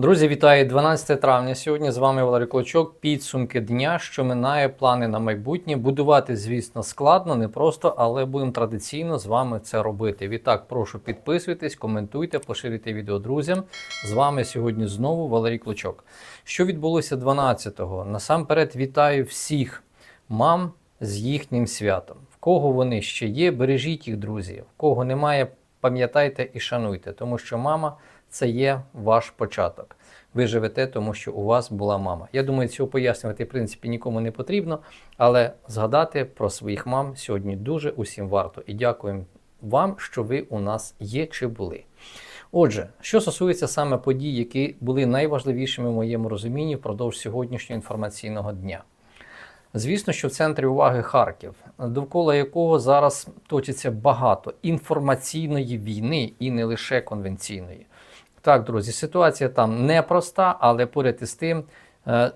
Друзі, вітаю 12 травня. Сьогодні з вами Валерій Клочок. Підсумки дня, що минає плани на майбутнє. Будувати, звісно, складно, не просто, але будемо традиційно з вами це робити. Відтак, прошу підписуйтесь, коментуйте, поширюйте відео друзям. З вами сьогодні знову Валерій Клочок. Що відбулося 12-го? Насамперед вітаю всіх мам з їхнім святом. В кого вони ще є, бережіть їх, друзі. В кого немає, пам'ятайте і шануйте, тому що мама це є ваш початок. Ви живете, тому що у вас була мама. Я думаю, цього пояснювати в принципі нікому не потрібно, але згадати про своїх мам сьогодні дуже усім варто. І дякуємо вам, що ви у нас є чи були. Отже, що стосується саме подій, які були найважливішими в моєму розумінні впродовж сьогоднішнього інформаційного дня. Звісно, що в центрі уваги Харків, довкола якого зараз точиться багато інформаційної війни і не лише конвенційної. Так, друзі, ситуація там непроста, але поряд із тим е,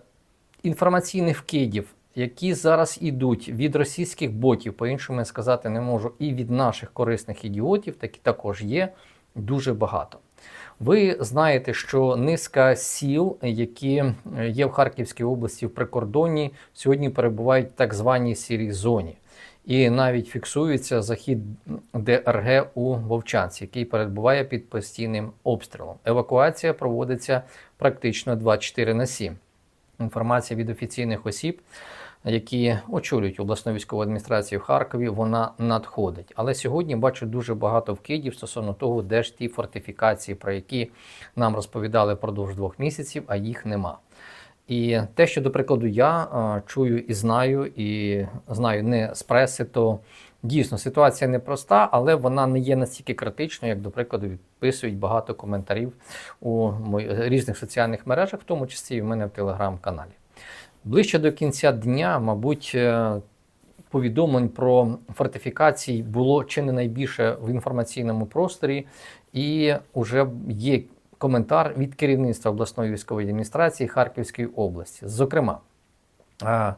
інформаційних вкидів, які зараз ідуть від російських ботів, по-іншому я сказати не можу, і від наших корисних ідіотів, такі також є дуже багато. Ви знаєте, що низка сіл, які є в Харківській області в прикордонні, сьогодні перебувають в так званій сірій зоні. І навіть фіксується захід ДРГ у Вовчанці, який перебуває під постійним обстрілом. Евакуація проводиться практично 24 на 7. Інформація від офіційних осіб, які очолюють обласну військову адміністрацію в Харкові, вона надходить. Але сьогодні бачу дуже багато вкидів стосовно того, де ж ті фортифікації, про які нам розповідали впродовж двох місяців, а їх нема. І те, що, до прикладу, я а, чую і знаю, і знаю не з преси, то дійсно ситуація непроста, але вона не є настільки критичною, як, до прикладу, відписують багато коментарів у моїх різних соціальних мережах, в тому числі і в мене в телеграм-каналі. Ближче до кінця дня, мабуть, е, повідомлень про фортифікації було чи не найбільше в інформаційному просторі, і вже є коментар від керівництва обласної військової адміністрації Харківської області. Зокрема, е,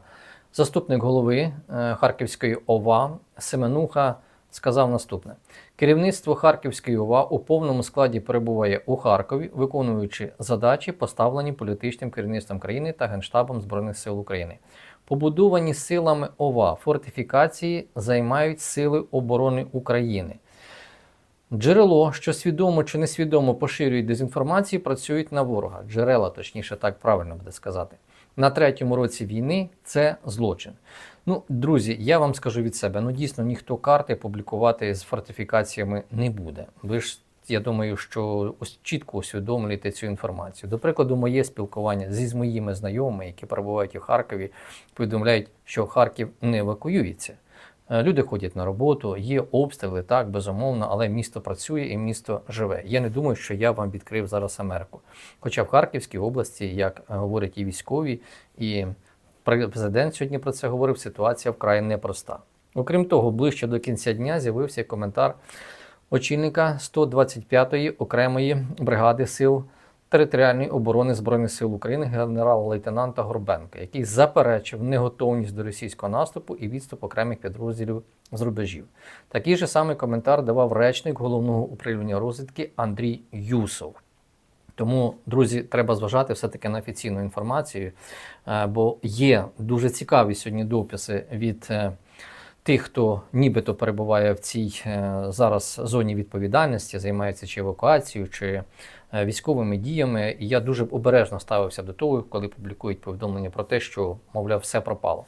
заступник голови е, Харківської ОВА Семенуха сказав наступне: керівництво Харківської ОВА у повному складі перебуває у Харкові, виконуючи задачі, поставлені політичним керівництвом країни та Генштабом Збройних сил України. Побудовані силами ОВА фортифікації займають Сили оборони України. Джерело, що свідомо чи несвідомо поширює дезінформацію, працюють на ворога. Джерела, точніше, так правильно буде сказати. На третьому році війни це злочин. Ну, друзі, я вам скажу від себе: ну дійсно ніхто карти публікувати з фортифікаціями не буде. Ви ж, я думаю, що ось чітко усвідомлюєте цю інформацію. До прикладу, моє спілкування зі моїми знайомими, які перебувають у Харкові, повідомляють, що Харків не евакуюється. Е, Люди ходять на роботу, є обстріли, так, безумовно, але місто працює і місто живе. Я не думаю, що я вам відкрив зараз Америку. Хоча в Харківській області, як говорять і військові, і президент сьогодні про це говорив, ситуація вкрай непроста. Окрім того, ближче до кінця дня з'явився коментар очільника 125-ї окремої бригади сил територіальної оборони Збройних сил України генерала-лейтенанта Горбенка, який заперечив неготовність до російського наступу і відступ окремих підрозділів з рубежів. Такий же самий коментар давав речник головного управління розвідки Андрій Юсов. Тому, друзі, треба зважати все-таки на офіційну інформацію, е, бо є дуже цікаві сьогодні дописи від е, тих, хто нібито перебуває в цій е, зараз зоні відповідальності, займається чи евакуацією, чи е, військовими діями. І я дуже обережно ставився до того, коли публікують повідомлення про те, що, мовляв, все пропало.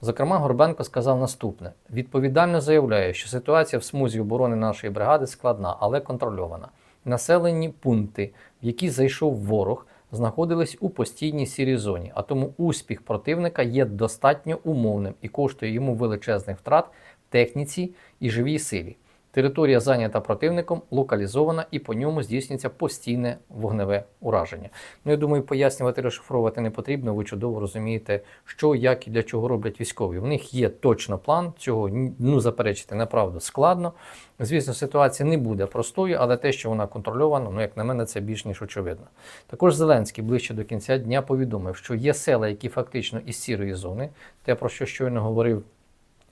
Зокрема, Горбенко сказав наступне: відповідально заявляє, що ситуація в смузі оборони нашої бригади складна, але контрольована. Населені пункти, в які зайшов ворог, знаходились у постійній сірій зоні, а тому успіх противника є достатньо умовним і коштує йому величезних втрат в техніці і живій силі. Територія зайнята противником, локалізована і по ньому здійснюється постійне вогневе ураження. Ну, я думаю, пояснювати, розшифровувати не потрібно. Ви чудово розумієте, що, як і для чого роблять військові. В них є точно план, цього ну, заперечити направду складно. Звісно, ситуація не буде простою, але те, що вона контрольована, ну як на мене, це більш ніж очевидно. Також Зеленський ближче до кінця дня повідомив, що є села, які фактично із сірої зони, те про що щойно говорив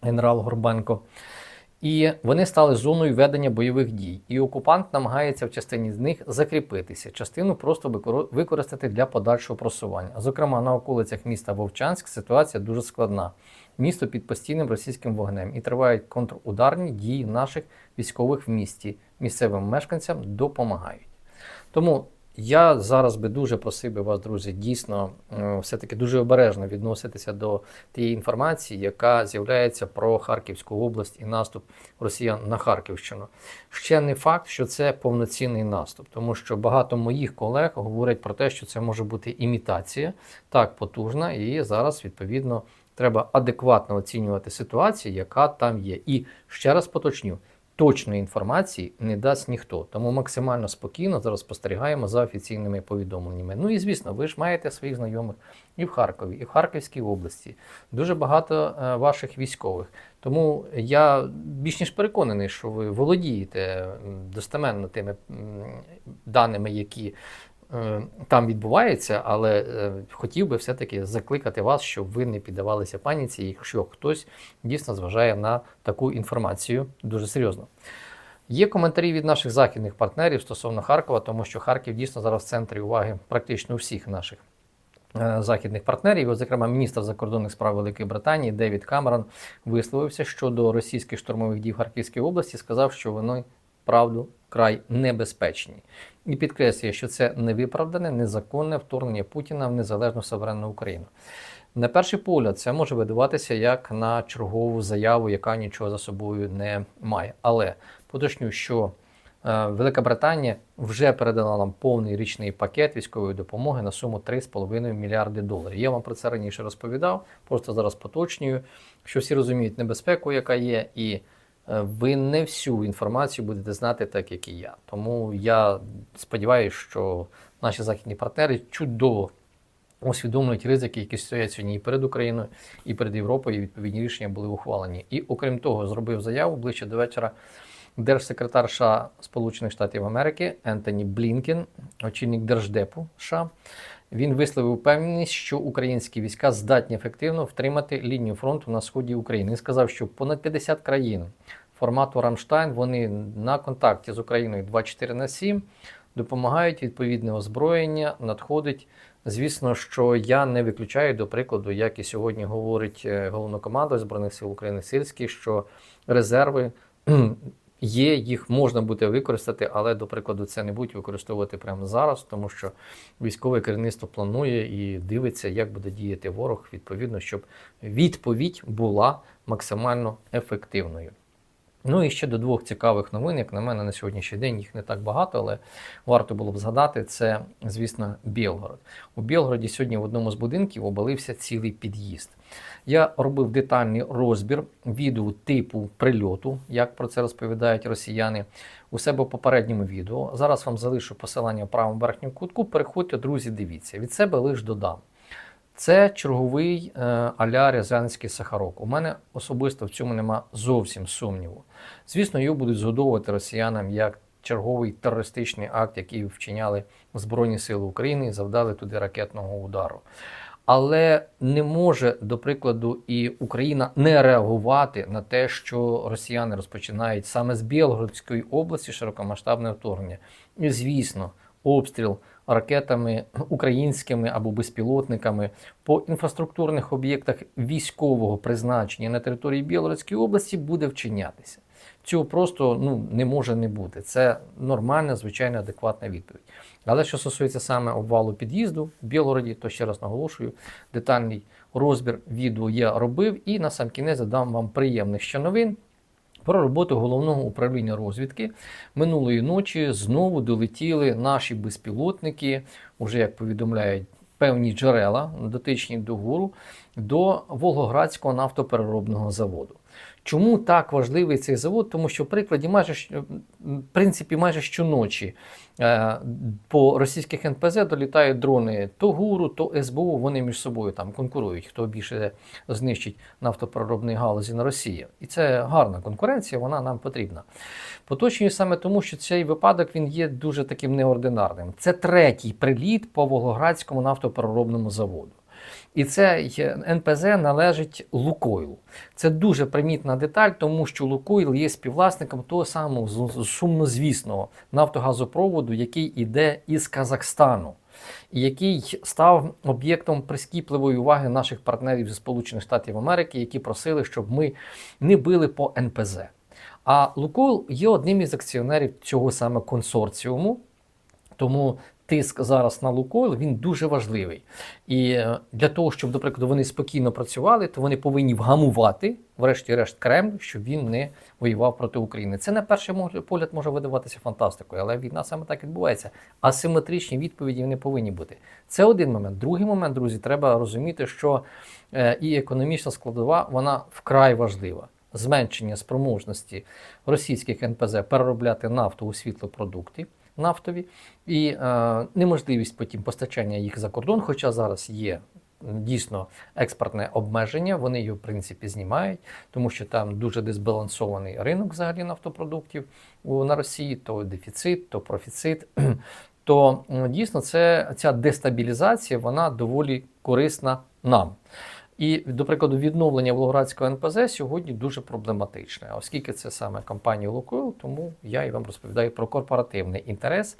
генерал Горбанко. І вони стали зоною ведення бойових дій. І окупант намагається в частині з них закріпитися, частину просто використати для подальшого просування. Зокрема, на околицях міста Вовчанськ ситуація дуже складна. Місто під постійним російським вогнем і тривають контрударні дії наших військових в місті. Місцевим мешканцям допомагають. Тому я зараз би дуже просив би вас, друзі, дійсно е, все-таки дуже обережно відноситися до тієї інформації, яка з'являється про Харківську область і наступ росіян на Харківщину. Ще не факт, що це повноцінний наступ, тому що багато моїх колег говорять про те, що це може бути імітація так потужна, і зараз відповідно треба адекватно оцінювати ситуацію, яка там є. І ще раз поточню. Точної інформації не дасть ніхто, тому максимально спокійно зараз спостерігаємо за офіційними повідомленнями. Ну і звісно, ви ж маєте своїх знайомих і в Харкові, і в Харківській області. Дуже багато е, ваших військових. Тому я більш ніж переконаний, що ви володієте достеменно тими даними, які там відбуваються, але е, хотів би все-таки закликати вас, щоб ви не піддавалися паніці, якщо хтось дійсно зважає на таку інформацію дуже серйозно. Є коментарі від наших західних партнерів стосовно Харкова, тому що Харків дійсно зараз в центрі уваги практично всіх наших е, західних партнерів. Зокрема, міністр закордонних справ Великої Британії Девід Камерон висловився щодо російських штурмових дій в Харківській області, сказав, що вони правду край небезпечні. І підкреслює, що це невиправдане, незаконне вторгнення Путіна в незалежну суверенну Україну. На перший погляд, це може видаватися як на чергову заяву, яка нічого за собою не має. Але поточню, що е, Велика Британія вже передала нам повний річний пакет військової допомоги на суму 3,5 мільярди доларів. Я вам про це раніше розповідав, просто зараз поточнюю, що всі розуміють небезпеку, яка є, і ви не всю інформацію будете знати так, як і я. Тому я сподіваюся, що наші західні партнери чудово усвідомлюють ризики, які стоять сьогодні і перед Україною, і перед Європою. І відповідні рішення були ухвалені. І окрім того, зробив заяву ближче до вечора. Держсекретар США Сполучених Штатів Америки Ентоні Блінкен, очільник Держдепу США, він висловив впевненість, що українські війська здатні ефективно втримати лінію фронту на сході України. Він сказав, що понад 50 країн формату Рамштайн вони на контакті з Україною 24 на 7 допомагають відповідне озброєння, надходить. Звісно, що я не виключаю, до прикладу, як і сьогодні говорить е, головнокомандувач Збройних сил України Сирський, що резерви є, їх можна буде використати, але, до прикладу, це не будуть використовувати прямо зараз, тому що військове керівництво планує і дивиться, як буде діяти ворог, відповідно, щоб відповідь була максимально ефективною. Ну і ще до двох цікавих новин, як на мене, на сьогоднішній день їх не так багато, але варто було б згадати. Це, звісно, Білгород. У Білгороді сьогодні в одному з будинків обалився цілий під'їзд. Я робив детальний розбір відео типу прильоту, як про це розповідають росіяни, у себе в попередньому відео. Зараз вам залишу посилання в правому верхньому кутку. Переходьте, друзі, дивіться. Від себе лише додам. Це черговий е, аля Рязанський сахарок. У мене особисто в цьому нема зовсім сумніву. Звісно, його будуть згодовувати росіянам як черговий терористичний акт, який вчиняли Збройні Сили України і завдали туди ракетного удару. Але не може, до прикладу, і Україна не реагувати на те, що росіяни розпочинають саме з Білгородської області широкомасштабне вторгнення. І звісно, обстріл ракетами українськими або безпілотниками по інфраструктурних об'єктах військового призначення на території Білгородської області буде вчинятися. Цього просто ну, не може не бути. Це нормальна, звичайно, адекватна відповідь. Але що стосується саме обвалу під'їзду в Білгороді, то ще раз наголошую, детальний розбір відео я робив і на сам кінець задам вам приємних ще новин. Про роботу головного управління розвідки минулої ночі знову долетіли наші безпілотники, уже як повідомляють певні джерела, дотичні до ГУРу, до Волгоградського нафтопереробного заводу. Чому так важливий цей завод? Тому що в прикладі майже в принципі майже щоночі е, по російських НПЗ долітають дрони то ГУРу, то СБУ. Вони між собою там конкурують, хто більше знищить нафтопереробної галузі на Росії. І це гарна конкуренція, вона нам потрібна. Поточнюю саме тому, що цей випадок він є дуже таким неординарним. Це третій приліт по Волгоградському нафтопереробному заводу. І цей НПЗ належить Лукойлу. Це дуже примітна деталь, тому що Лукойл є співвласником того самого сумнозвісного нафтогазопроводу, який іде із Казахстану. І який став об'єктом прискіпливої уваги наших партнерів зі Сполучених Штатів Америки, які просили, щоб ми не били по НПЗ. А Лукойл є одним із акціонерів цього саме консорціуму, тому тиск зараз на Лукойл він дуже важливий. І е, для того, щоб, до прикладу, вони спокійно працювали, то вони повинні вгамувати, врешті-решт, Кремль, щоб він не воював проти України. Це на перший погляд може видаватися фантастикою, але війна саме так відбувається. Асиметричні відповіді вони повинні бути. Це один момент. Другий момент, друзі, треба розуміти, що е, і економічна складова вона вкрай важлива. Зменшення спроможності російських НПЗ переробляти нафту у світлопродукти нафтові і е, неможливість потім постачання їх за кордон, хоча зараз є дійсно експортне обмеження, вони його в принципі знімають, тому що там дуже дисбалансований ринок взагалі нафтопродуктів на Росії, то дефіцит, то профіцит. То дійсно це ця дестабілізація вона доволі корисна нам. І, до прикладу, відновлення Волгоградського НПЗ сьогодні дуже проблематичне, оскільки це саме компанія Лукойл, тому я і вам розповідаю про корпоративний інтерес,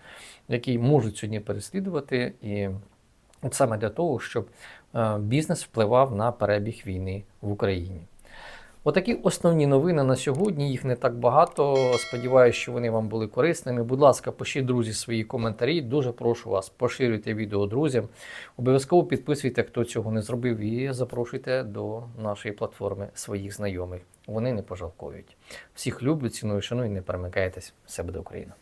який можуть сьогодні переслідувати, і саме для того, щоб е, бізнес впливав на перебіг війни в Україні. Отакі основні новини на сьогодні. Їх не так багато. Сподіваюся, що вони вам були корисними. Будь ласка, пишіть друзі свої коментарі. Дуже прошу вас, поширюйте відео друзям. Обов'язково підписуйте, хто цього не зробив, і запрошуйте до нашої платформи своїх знайомих. Вони не пожалкують. Всіх люблю, ціную, шаную, не перемикайтесь. Все буде Україна.